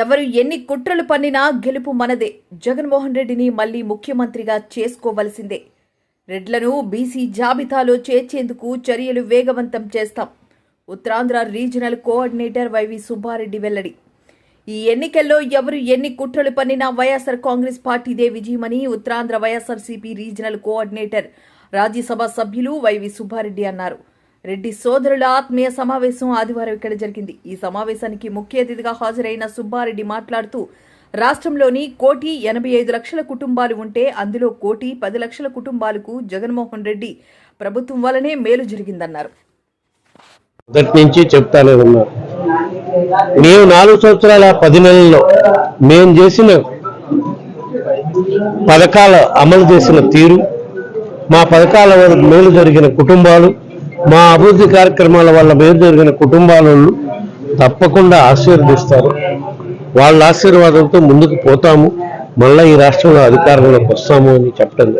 ఎవరు ఎన్ని కుట్రలు పన్నినా గెలుపు మనదే. జగన్మోహన్ రెడ్డిని మళ్ళీ ముఖ్యమంత్రిగా చేసుకోవలసిందే. రెడ్లను బీసీ జాబితాలో చేర్చేందుకు చర్యలు వేగవంతం చేస్తాం. Uttarandhra regional coordinator Y V Subbareddy వెల్లడి. ఈ ఎన్నికల్లో ఎవరు ఎన్ని కుట్రలు పన్నినా వైఎస్ఆర్ కాంగ్రెస్ పార్టీదే విజయమని Uttarandhra YSRCP regional coordinator Rajya Sabha సభ్యులు వైవి సుబ్బారెడ్డి అన్నారు. రెడ్డి సోదరుల ఆత్మీయ సమావేశం ఆదివారం ఇక్కడ జరిగింది. ఈ సమావేశానికి ముఖ్య అతిథిగా హాజరైన సుబ్బారెడ్డి మాట్లాడుతూ రాష్ట్రంలోని కోటి ఎనభై ఐదు లక్షల కుటుంబాలు ఉంటే అందులో కోటి పది లక్షల కుటుంబాలకు జగన్మోహన్ రెడ్డి ప్రభుత్వం వల్లనే మేలు జరిగిందన్నారు. మొదటి నుంచి చెప్తానే ఉన్నారు మేము నాలుగు సంవత్సరాల పది నెలల్లో మేము చేసిన పథకాల అమలు చేసిన తీరు మా పథకాల మేలు జరిగిన కుటుంబాలు మా అభివృద్ధి కార్యక్రమాల వల్ల మేలు జరిగిన కుటుంబాల వాళ్ళు తప్పకుండా ఆశీర్వదిస్తారు. వాళ్ళ ఆశీర్వాదంతో ముందుకు పోతాము. మళ్ళా ఈ రాష్ట్రంలో అధికారంలోకి వస్తాము అని చెప్పడం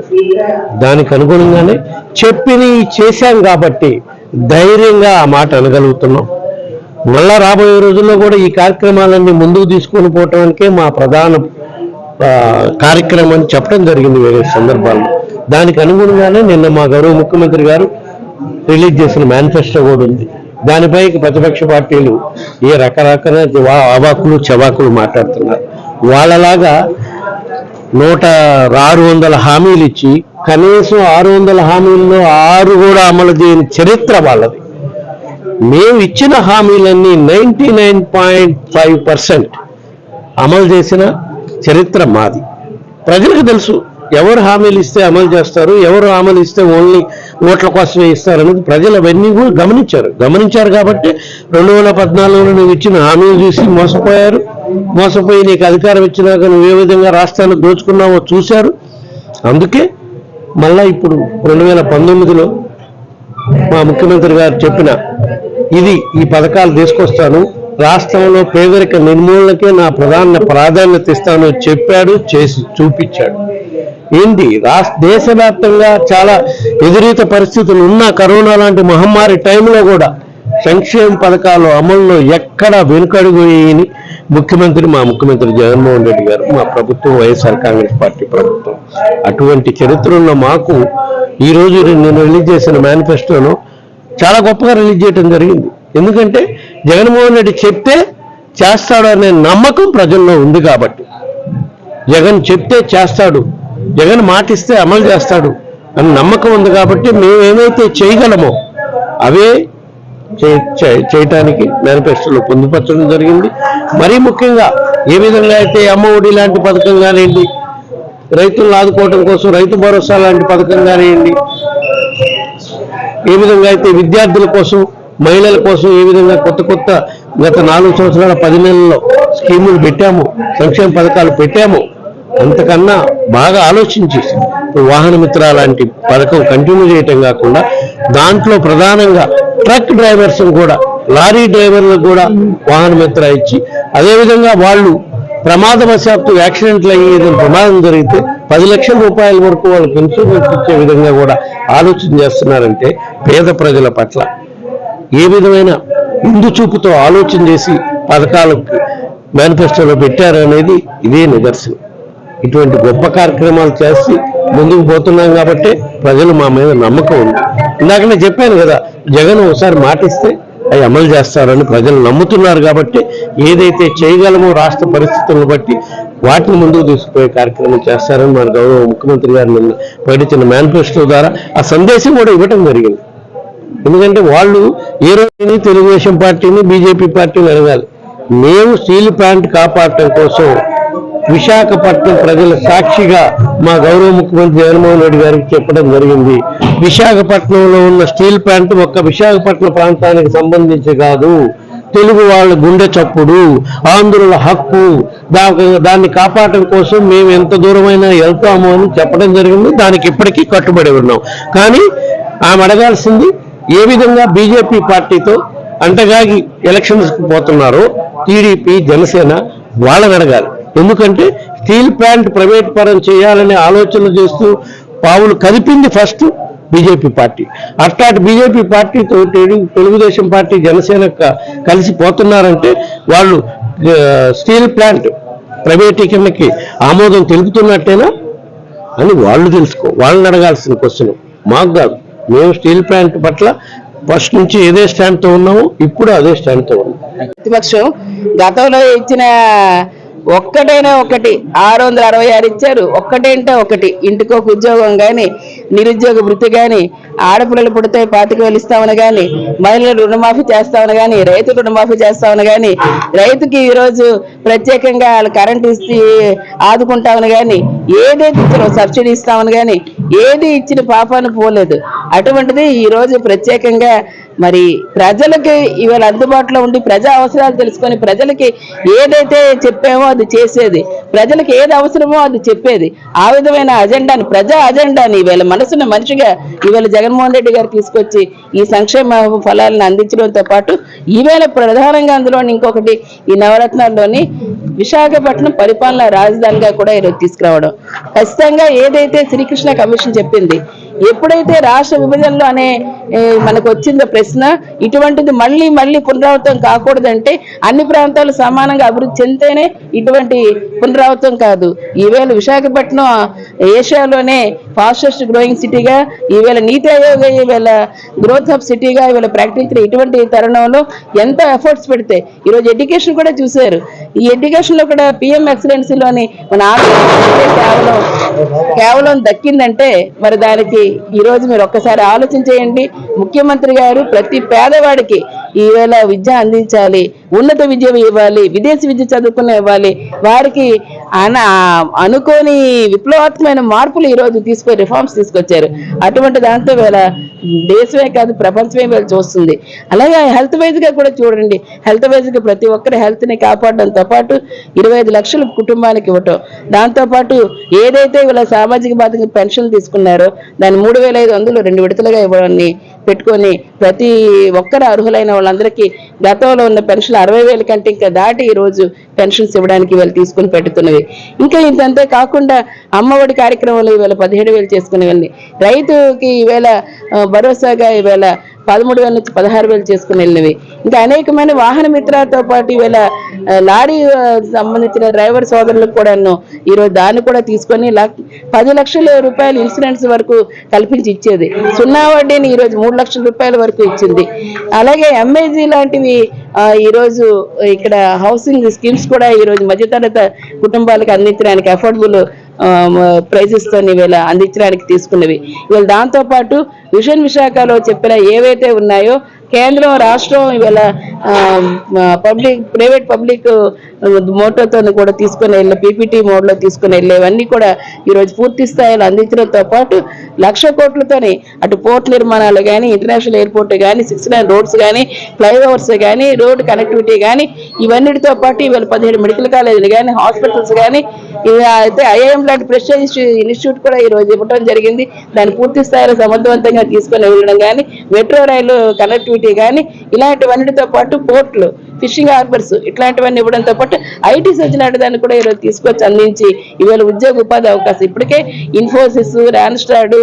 దానికి అనుగుణంగానే చెప్పిని చేశాం కాబట్టి ధైర్యంగా ఆ మాట అనగలుగుతున్నాం. మళ్ళా రాబోయే రోజుల్లో కూడా ఈ కార్యక్రమాలన్నీ ముందుకు తీసుకొని పోవటానికే మా ప్రధాన కార్యక్రమం అని చెప్పడం జరిగింది వేరే సందర్భాల్లో. దానికి అనుగుణంగానే నిన్న మా గౌరవ ముఖ్యమంత్రి గారు రిలీజ్ చేసిన మేనిఫెస్టో కూడా ఉంది. దానిపై ప్రతిపక్ష పార్టీలు ఏ రకరకాల అవాకులు చవాకులు మాట్లాడుతున్నారు. వాళ్ళలాగా నూట ఆరు వందల హామీలు ఇచ్చి కనీసం ఆరు వందల హామీల్లో ఆరు కూడా అమలు చేయని చరిత్ర వాళ్ళది. మేము ఇచ్చిన హామీలన్నీ ninety nine point five percent అమలు చేసిన చరిత్ర మాది. ప్రజలకు తెలుసు. ఎవరు హామీలు ఇస్తే అమలు చేస్తారు ఎవరు హామీలు ఇస్తే ఓన్లీ ఓట్ల కోసమే ఇస్తారు అనేది ప్రజలు అవన్నీ కూడా గమనించారు. గమనించారు కాబట్టి రెండు వేల పద్నాలుగులో నువ్వు ఇచ్చిన హామీలు చూసి మోసపోయారు. మోసపోయి నీకు అధికారం ఇచ్చినాక నువ్వు ఏ విధంగా రాష్ట్రాన్ని దోచుకున్నావో చూశారు. అందుకే మళ్ళా ఇప్పుడు రెండు వేల పంతొమ్మిదిలో మా ముఖ్యమంత్రి గారు చెప్పిన ఇది ఈ పథకాలు తీసుకొస్తాను. రాష్ట్రంలో పేదరిక నిర్మూలనకే నా ప్రధాన ప్రాధాన్యత ఇస్తాను చెప్పాడు చేసి చూపించాడు. ఏంటి రాష్ట్ర దేశవ్యాప్తంగా చాలా ఎదురీత పరిస్థితులు ఉన్న కరోనా లాంటి మహమ్మారి టైంలో కూడా సంక్షేమ పథకాలు అమల్లో ఎక్కడ వెనుకడుగుని వేయని ముఖ్యమంత్రి మా ముఖ్యమంత్రి జగన్మోహన్ రెడ్డి గారు మా ప్రభుత్వం వైఎస్ఆర్ కాంగ్రెస్ పార్టీ ప్రభుత్వం. అటువంటి చరిత్రలో మాకు ఈ రోజు నేను రిలీజ్ చేసిన మేనిఫెస్టోను చాలా గొప్పగా రిలీజ్ చేయడం జరిగింది. ఎందుకంటే జగన్మోహన్ రెడ్డి చెప్తే చేస్తాడు అనే నమ్మకం ప్రజల్లో ఉంది కాబట్టి. జగన్ చెప్తే చేస్తాడు. జగన్ మాటిస్తే అమలు చేస్తాడు అని నమ్మకం ఉంది కాబట్టి మేము ఏమైతే చేయగలమో అవే చే- చేయటానికి మేనిఫెస్టోలో పొందుపరచడం జరిగింది. మరీ ముఖ్యంగా ఏ విధంగా అయితే అమ్మ ఒడి లాంటి పథకం కానివ్వండి రైతులను ఆదుకోవడం కోసం రైతు భరోసా లాంటి పథకం కానివ్వండి ఏ విధంగా అయితే విద్యార్థుల కోసం మహిళల కోసం ఏ విధంగా కొత్త కొత్త గత నాలుగు సంవత్సరాల పది నెలల్లో స్కీములు పెట్టాము సంక్షేమ పథకాలు పెట్టాము అంతకన్నా బాగా ఆలోచించి వాహన మిత్ర లాంటి పథకం కంటిన్యూ చేయటం కాకుండా దాంట్లో ప్రధానంగా ట్రక్ డ్రైవర్స్ కూడా లారీ డ్రైవర్లకు కూడా వాహన మిత్ర ఇచ్చి అదేవిధంగా వాళ్ళు ప్రమాదవశాత్తు యాక్సిడెంట్లు అయ్యి ఏదైనా ప్రమాదం జరిగితే పది లక్షల రూపాయల వరకు వాళ్ళకి ఇన్సూరెన్స్ ఇచ్చే విధంగా కూడా ఆలోచన చేస్తున్నారంటే పేద ప్రజల పట్ల ఏ విధమైన ముందు చూపుతో ఆలోచన చేసి పథకాలకు మేనిఫెస్టోలో పెట్టారనేది ఇదే నిదర్శనం. ఇటువంటి గొప్ప కార్యక్రమాలు చేసి ముందుకు పోతున్నాం కాబట్టి ప్రజలు మా మీద నమ్మకం ఉంది. ఇందాక నేను చెప్పాను కదా జగన్ ఒకసారి మాటిస్తే అవి అమలు చేస్తారని ప్రజలు నమ్ముతున్నారు కాబట్టి ఏదైతే చేయగలమో రాష్ట్ర పరిస్థితులను బట్టి వాటిని ముందుకు తీసుకుపోయే కార్యక్రమం చేస్తారని మన గౌరవ ముఖ్యమంత్రి గారు నిన్న ప్రకటించిన మేనిఫెస్టో ద్వారా ఆ సందేశం కూడా ఇవ్వటం జరిగింది. ఎందుకంటే వాళ్ళు ఏ రోజుని తెలుగుదేశం పార్టీని బీజేపీ పార్టీని అడగాలి. మేము స్టీల్ ప్లాంట్ కాపాడటం కోసం విశాఖపట్నం ప్రజల సాక్షిగా మా గౌరవ ముఖ్యమంత్రి జగన్మోహన్ రెడ్డి గారికి చెప్పడం జరిగింది. విశాఖపట్నంలో ఉన్న స్టీల్ ప్లాంట్ ఒక్క విశాఖపట్నం ప్రాంతానికి సంబంధించి కాదు తెలుగు వాళ్ళ గుండె చప్పుడు ఆంధ్రుల హక్కు దాన్ని కాపాడటం కోసం మేము ఎంత దూరమైనా వెళ్తాము అని చెప్పడం జరిగింది. దానికి ఇప్పటికీ కట్టుబడి ఉన్నాం. కానీ ఆమె అడగాల్సింది ఏ విధంగా బీజేపీ పార్టీతో అంటగాగి ఎలక్షన్స్ పోతున్నారో టీడీపీ జనసేన వాళ్ళని అడగాలి. ఎందుకంటే స్టీల్ ప్లాంట్ ప్రైవేట్ పరం చేయాలనే ఆలోచన చేస్తూ పావులు కదిపింది ఫస్ట్ బీజేపీ పార్టీ. అట్లాంటి బీజేపీ పార్టీతో తెలుగుదేశం పార్టీ జనసేన కలిసి పోతున్నారంటే వాళ్ళు స్టీల్ ప్లాంట్ ప్రైవేటీకరణకి ఆమోదం తెలుపుతున్నట్టేనా? అని వాళ్ళు తెలుసుకో వాళ్ళని అడగాల్సిన క్వశ్చన్. మాకు కాదు మేము స్టీల్ ప్లాంట్ పట్ల ఫస్ట్ నుంచి ఏదే స్టాండ్తో ఉన్నామో ఇప్పుడు అదే స్టాండ్తో ఉన్నాం. ప్రతిపక్షం గతంలో ఇచ్చిన ఒక్కటైనా ఒకటి. ఆరు వందల అరవై ఆరు ఇచ్చారు. ఒక్కటేంటే ఒకటి. ఇంటికి ఒక ఉద్యోగం కానీ నిరుద్యోగ వృత్తి కానీ ఆడపిల్లలు పుడితే పాతిక వేలు కానీ మహిళలు రుణమాఫీ చేస్తామని కానీ రైతు రుణమాఫీ చేస్తామని కానీ రైతుకి ఈరోజు ప్రత్యేకంగా వాళ్ళు కరెంట్ ఇచ్చి ఆదుకుంటామని కానీ ఏదైతే ఇచ్చారో సబ్సిడీ ఇస్తామని కానీ ఏది ఇచ్చిన పాపాన్ని పోలేదు. అటువంటిది ఈ రోజు ప్రత్యేకంగా మరి ప్రజలకి ఇవాళ అందుబాటులో ఉండి ప్రజా అవసరాలు తెలుసుకొని ప్రజలకి ఏదైతే చెప్పామో అది చేసేది ప్రజలకు ఏది అవసరమో అది చెప్పేది. ఆ విధమైన అజెండాని ప్రజా అజెండాని ఇవాళ మనసున్న మనిషిగా ఇవాళ జగన్మోహన్ రెడ్డి గారు తీసుకొచ్చి ఈ సంక్షేమ ఫలాలను అందించడంతో పాటు ఈవేళ ప్రధానంగా అందులో ఇంకొకటి ఈ నవరత్నాల్లోని విశాఖపట్నం పరిపాలన రాజధానిగా కూడా ఈరోజు తీసుకురావడం. ఖచ్చితంగా ఏదైతే శ్రీకృష్ణ కమిషన్ చెప్పింది ఎప్పుడైతే రాష్ట్ర విభజనలో అనే మనకు వచ్చిందో ప్రశ్న ఇటువంటిది మళ్ళీ మళ్ళీ పునరావృతం కాకూడదంటే అన్ని ప్రాంతాలు సమానంగా అభివృద్ధి చెందితేనే ఇటువంటి పునరావృతం కాదు. ఈవేళ విశాఖపట్నం ఏషియాలోనే ఫాస్టెస్ట్ గ్రోయింగ్ సిటీగా ఈవేళ నీతి ఆయోగ్ ఈవేళ గ్రోత్ హబ్ సిటీగా ఈవేళ ప్రకటించిన ఇటువంటి తరుణంలో ఎంత ఎఫర్ట్స్ పెడితే ఈరోజు ఎడ్యుకేషన్ కూడా చూశారు. ఈ ఎడ్యుకేషన్లో కూడా పిఎం ఎక్సలెన్సీలోని మన కేవలం కేవలం దక్కిందంటే మరి దానికి ఈ రోజు మీరు ఒక్కసారి ఆలోచన చేయండి. ముఖ్యమంత్రి గారు ప్రతి పేదవాడికి ఈవేళ విద్య అందించాలి ఉన్నత విద్య ఇవ్వాలి విదేశీ విద్య చదువుకున్న ఇవ్వాలి. వారికి అన అనుకోని విప్లవాత్మకమైన మార్పులు ఈ రోజు తీసుకొని రిఫార్మ్స్ తీసుకొచ్చారు. అటువంటి దాంతో వేళ దేశమే కాదు ప్రపంచమే వేళ చూస్తుంది. అలాగే హెల్త్ వైజ్గా కూడా చూడండి. హెల్త్ వైజ్గా ప్రతి ఒక్కరి హెల్త్ని కాపాడడంతో పాటు ఇరవై ఐదు లక్షల కుటుంబానికి ఇవ్వటం. దాంతో పాటు ఏదైతే వీళ్ళ సామాజిక బాధ్యత పెన్షన్ తీసుకున్నారో దాన్ని మూడు వేల ఐదు వందలు రెండు విడతలుగా ఇవ్వడాన్ని పెట్టుకొని ప్రతి ఒక్కరు అర్హులైన వాళ్ళందరికీ గతంలో ఉన్న పెన్షన్ అరవై వేల కంటే ఇంకా దాటి ఈ రోజు పెన్షన్స్ ఇవ్వడానికి వీళ్ళు తీసుకుని పెట్టుతున్నవి ఇంకా ఇంతంతే కాకుండా అమ్మఒడి కార్యక్రమంలో ఈవేళ పదిహేడు వేలు చేసుకునేవన్నీ రైతుకి ఈవేళ భరోసాగా ఈవేళ పదమూడు వేల నుంచి పదహారు వేలు చేసుకుని వెళ్ళినవి ఇంకా అనేకమైన వాహన మిత్రాలతో పాటు ఈవేళ లారీ సంబంధించిన డ్రైవర్ సోదరులకు కూడాను ఈరోజు దాన్ని కూడా తీసుకొని పది లక్షల రూపాయలు ఇన్సూరెన్స్ వరకు కల్పించి ఇచ్చేది. సున్నా వడ్డీని ఈరోజు మూడు లక్షల రూపాయల వరకు ఇచ్చింది. అలాగే ఎంఏజీ లాంటివి ఈరోజు ఇక్కడ హౌసింగ్ స్కీమ్స్ కూడా ఈరోజు మధ్యతరగతి కుటుంబాలకు అందించడానికి అఫోర్డబుల్ ప్రైజెస్తో ఇవాళ అందించడానికి తీసుకున్నవి. ఇవాళ దాంతో పాటు విషన్ విశాఖలో చెప్పిన ఏవైతే ఉన్నాయో కేంద్రం రాష్ట్రం ఇవాళ పబ్లిక్ ప్రైవేట్ పబ్లిక్ మోటోతో కూడా తీసుకుని వెళ్ళే పీపీటీ మోడ్లో తీసుకుని వెళ్ళేవన్నీ కూడా ఈరోజు పూర్తి స్థాయిలో అందించడంతో పాటు లక్ష కోట్లతోని అటు పోర్ట్ నిర్మాణాలు కానీ ఇంటర్నేషనల్ ఎయిర్పోర్ట్ కానీ సిక్స్ లైన్ రోడ్స్ కానీ ఫ్లైఓవర్స్ కానీ రోడ్ కనెక్టివిటీ కానీ ఇవన్నిటితో పాటు ఇవాళ పదిహేడు మెడికల్ కాలేజీలు కానీ హాస్పిటల్స్ కానీ అయితే ఐఐఎం లాంటి ప్రెస్టేజ్ ఇన్స్టిట్యూట్ కూడా ఈ రోజు ఇవ్వడం జరిగింది. దాన్ని పూర్తి స్థాయిలో సమర్థవంతంగా తీసుకొని వెళ్ళడం కానీ మెట్రో రైలు కనెక్టివిటీ కానీ ఇలాంటివన్నిటితో పాటు పోర్ట్లు ఫిషింగ్ హార్బర్స్ ఇట్లాంటివన్నీ ఇవ్వడంతో పాటు ఐటీస్ వచ్చినట్టు దాన్ని కూడా ఈరోజు తీసుకొచ్చి అందించి ఇవాళ ఉద్యోగ ఉపాధి అవకాశం. ఇప్పటికే ఇన్ఫోసిస్ రాన్స్టాడ్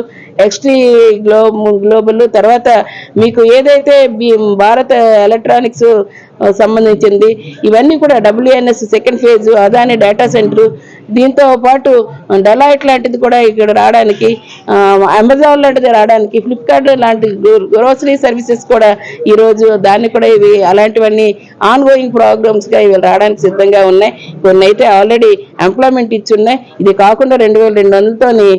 ఎక్స్టీ గ్లో గ్లోబల్ తర్వాత మీకు ఏదైతే భారత ఎలక్ట్రానిక్స్ సంబంధించింది ఇవన్నీ కూడా WNS second phase Adani data centre దీంతో పాటు డెలాయిట్ లాంటిది కూడా ఇక్కడ రావడానికి అమెజాన్ లాంటిది రావడానికి ఫ్లిప్కార్ట్ లాంటి గ్రోసరీ సర్వీసెస్ కూడా ఈ రోజు దాన్ని కూడా ఇవి అలాంటివన్నీ ఆన్ గోయింగ్ ప్రోగ్రామ్స్గా ఇవి రావడానికి సిద్ధంగా ఉన్నాయి. కొన్ని అయితే ఆల్రెడీ ఎంప్లాయ్మెంట్ ఇచ్చి ఉన్నాయి. ఇది కాకుండా రెండు వేల రెండు వందలతోని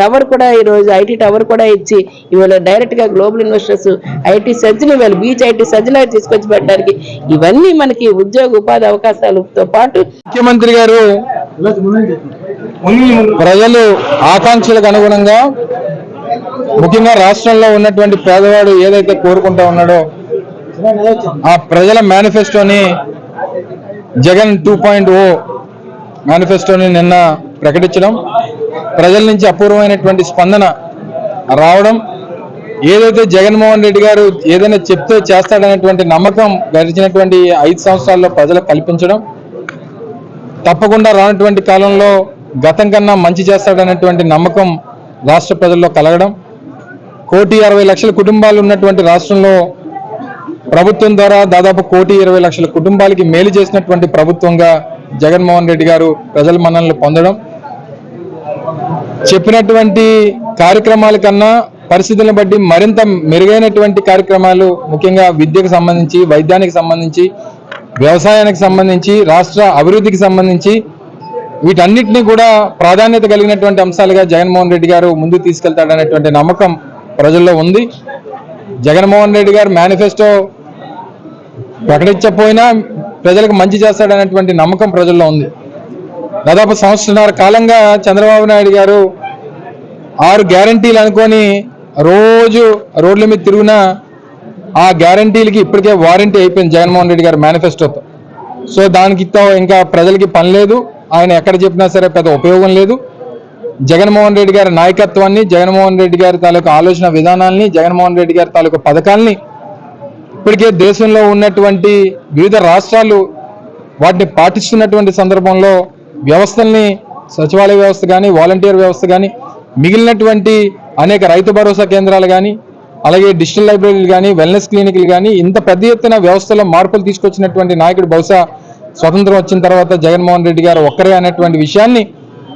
టవర్ కూడా ఈ రోజు ఐటీ టవర్ కూడా ఇచ్చి ఇవాళ డైరెక్ట్గా గ్లోబల్ ఇన్వెస్టర్స్ ఐటీ సజ్జలు ఇవాళ బీచ్ ఐటీ సజ్జలు తీసుకొచ్చి పెట్టడానికి ఇవన్నీ మనకి ఉద్యోగ ఉపాధి అవకాశాలతో పాటు ముఖ్యమంత్రి గారు ప్రజలు ఆకాంక్షలకు అనుగుణంగా ముఖ్యంగా రాష్ట్రంలో ఉన్నటువంటి పేదవాడు ఏదైతే కోరుకుంటా ఉన్నాడో ఆ ప్రజల మేనిఫెస్టోని జగన్ టూ పాయింట్ ఓ మేనిఫెస్టోని నిన్న ప్రకటించడం ప్రజల నుంచి అపూర్వమైనటువంటి స్పందన రావడం ఏదైతే జగన్మోహన్ రెడ్డి గారు ఏదైనా చెప్తే చేస్తాడనేటువంటి నమ్మకం గడిచినటువంటి ఐదు సంవత్సరాల్లో ప్రజలకు కల్పించడం తప్పకుండా రానటువంటి కాలంలో గతం కన్నా మంచి చేస్తాడనేటువంటి నమ్మకం రాష్ట్ర ప్రజల్లో కలగడం కోటి అరవై లక్షల కుటుంబాలు ఉన్నటువంటి రాష్ట్రంలో ప్రభుత్వం ద్వారా దాదాపు కోటి ఇరవై లక్షల కుటుంబాలకి మేలు చేసినటువంటి ప్రభుత్వంగా జగన్మోహన్ రెడ్డి గారు ప్రజల మన్ననలు పొందడం చెప్పినటువంటి కార్యక్రమాల కన్నా పరిస్థితులను బట్టి మరింత మెరుగైనటువంటి కార్యక్రమాలు ముఖ్యంగా విద్యకు సంబంధించి వైద్యానికి సంబంధించి వ్యవసాయానికి సంబంధించి రాష్ట్ర అభివృద్ధికి సంబంధించి వీటన్నిటిని కూడా ప్రాధాన్యత కలిగినటువంటి అంశాలుగా జగన్మోహన్ రెడ్డి గారు ముందుకు తీసుకెళ్తాడనేటువంటి నమ్మకం ప్రజల్లో ఉంది. జగన్మోహన్ రెడ్డి గారు మేనిఫెస్టో ప్రకటించకపోయినా ప్రజలకు మంచి చేస్తాడనేటువంటి నమ్మకం ప్రజల్లో ఉంది. దాదాపు సంవత్సరాల కాలంగా చంద్రబాబు నాయుడు గారు ఆరు గ్యారంటీలు అనుకొని రోజు రోడ్ల మీద తిరుగునా ఆ గ్యారంటీలకి ఇప్పటికే వారంటీ అయిపోయింది జగన్మోహన్ రెడ్డి గారు మేనిఫెస్టోతో. సో దానికి ఇంకా ప్రజలకి పని లేదు. ఆయన ఎక్కడ చెప్పినా సరే పెద్ద ఉపయోగం లేదు. జగన్మోహన్ రెడ్డి గారి నాయకత్వాన్ని జగన్మోహన్ రెడ్డి గారి తాలూకు ఆలోచన విధానాల్ని జగన్మోహన్ రెడ్డి గారి తాలూకు పథకాల్ని ఇప్పటికే దేశంలో ఉన్నటువంటి వివిధ రాష్ట్రాలు వాటిని పాటిస్తున్నటువంటి సందర్భంలో వ్యవస్థల్ని సచివాలయ వ్యవస్థ కానీ వాలంటీర్ వ్యవస్థ కానీ మిగిలినటువంటి అనేక రైతు భరోసా కేంద్రాలు కానీ అలాగే డిజిటల్ లైబ్రరీలు కానీ వెల్నెస్ క్లినిక్లు కానీ ఇంత పెద్ద ఎత్తున వ్యవస్థలో మార్పులు తీసుకొచ్చినటువంటి నాయకుడు బహుశా స్వతంత్రం వచ్చిన తర్వాత జగన్మోహన్ రెడ్డి గారు ఒక్కరే అనేటువంటి విషయాన్ని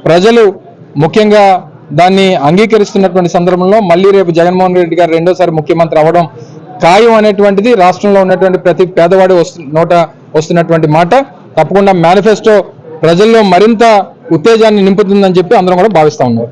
ప్రజలు ముఖ్యంగా దాన్ని అంగీకరిస్తున్నటువంటి సందర్భంలో మళ్ళీ రేపు జగన్మోహన్ రెడ్డి గారు రెండోసారి ముఖ్యమంత్రి అవ్వడం ఖాయం అనేటువంటిది రాష్ట్రంలో ఉన్నటువంటి ప్రతి పేదవాడి వస్తు నోట వస్తున్నటువంటి మాట. తప్పకుండా మేనిఫెస్టో ప్రజల్లో మరింత ఉత్తేజాన్ని నింపుతుందని చెప్పి అందరం కూడా భావిస్తా ఉన్నారు